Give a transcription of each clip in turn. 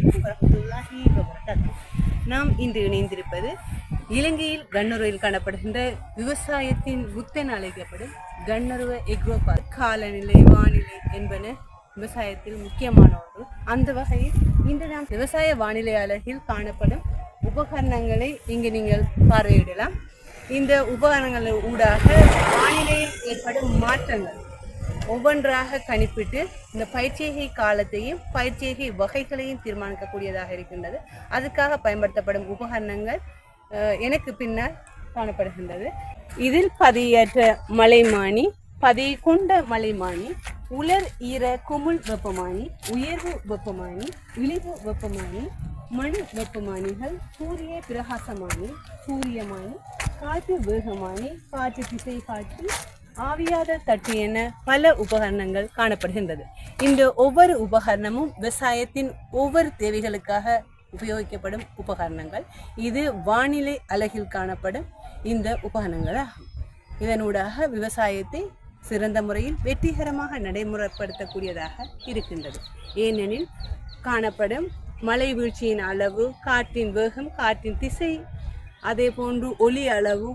அலைக்கும் வரமத்துல்லாஹி வபரகாத்துஹு. நாம் இன்று இணைந்திருப்பது இலங்கையில் கண்ணுருவில் காணப்படுகின்ற விவசாயத்தின் புத்தன் அழைக்கப்படும் கண்ணுருவ எக்ரோ காலநிலை வானிலை என்பன விவசாயத்தில் முக்கியமான ஒன்று அந்த வகையில் இன்று நாம் விவசாய வானிலை அலகில் காணப்படும் உபகரணங்களை இங்கு நீங்கள் பார்வையிடலாம். இந்த உபகரணங்கள் ஊடாக வானிலையில் ஏற்படும் மாற்றங்கள். ஒவ்வொன்றாக கணிப்பிட்டு இந்த பயிற்சிகை காலத்தையும் பயிற்சிகை வகைகளையும் தீர்மானிக்கக்கூடியதாக இருக்கின்றது. அதுக்காக பயன்படுத்தப்படும் உபகரணங்கள் எனக்கு பின்னர் காணப்படுகின்றது. இதில் பதியற்ற மலைமானி பதி கொண்ட மலைமானி உலர் ஈர குமுள் வெப்பமானி உயர்வு வெப்பமானி இழிவு வெப்பமானி மண் வெப்பமானிகள் சூரிய பிரகாசமானி சூரியமானி காற்று வேகமானி காற்று திசை காற்று ஆவியாத தட்டு என பல உபகரணங்கள் காணப்படுகின்றது. இந்த ஒவ்வொரு உபகரணமும் விவசாயத்தின் ஒவ்வொரு தேவைகளுக்காக உபயோகிக்கப்படும் உபகரணங்கள். இது வானிலை அலகில் காணப்படும் இந்த உபகரணங்கள் ஆகும் இதனூடாக விவசாயத்தை சிறந்த முறையில் வெற்றிகரமாக நடைமுறைப்படுத்தக்கூடியதாக இருக்கின்றது. ஏனெனில் காணப்படும் மழை வீழ்ச்சியின் அளவு காற்றின் வேகம் காற்றின் திசை அதே போன்று ஒளி அளவு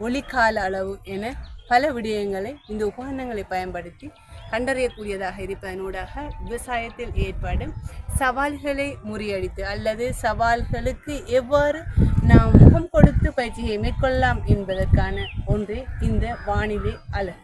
ஒளிக்கால அளவு என பல விடயங்களை இந்த உபகரணங்களை பயன்படுத்தி கண்டறியக்கூடியதாக இருப்பதனூடாக விவசாயத்தில் ஏற்படும் சவால்களை முறியடித்து அல்லது சவால்களுக்கு எவ்வாறு நாம் முகம் கொடுத்து பயிற்சியை மேற்கொள்ளலாம் என்பதற்கான ஒன்று இந்த வானிலை அலகு.